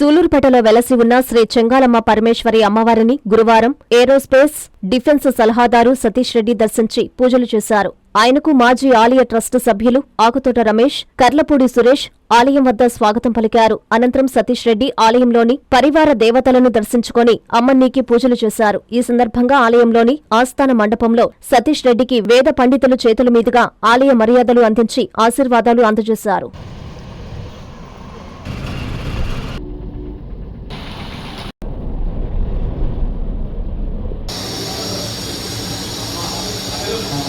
సూలూరుపేటలో వెలసి ఉన్న శ్రీ చెంగాలమ్మ పరమేశ్వరి అమ్మవారిని గురువారం ఏరోస్పేస్ డిఫెన్స్ సలహాదారు సతీష్ రెడ్డి దర్శించి పూజలు చేశారు. ఆయనకు మాజీ ఆలయ ట్రస్ట్ సభ్యులు ఆకుతోట రమేష్ కర్లపూడి సురేష్ ఆలయం వద్ద స్వాగతం పలికారు. అనంతరం సతీష్ రెడ్డి ఆలయంలోని పరివార దేవతలను దర్శించుకొని అమ్మన్నీకి పూజలు చేశారు. ఈ సందర్భంగా ఆలయంలోని ఆస్థాన మండపంలో సతీష్ రెడ్డికి వేద పండితులు చేతుల మీదుగా ఆలయ మర్యాదలు అందించి ఆశీర్వాదాలు అందజేశారు.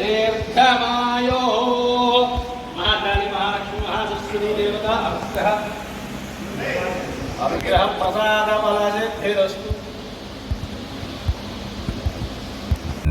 దీర్ఘమాయో మహాకాళి మహాలక్ష్మి మహాసరస్వతి దేవత అనుగ్రహ అనుగ్రహ ప్రసాద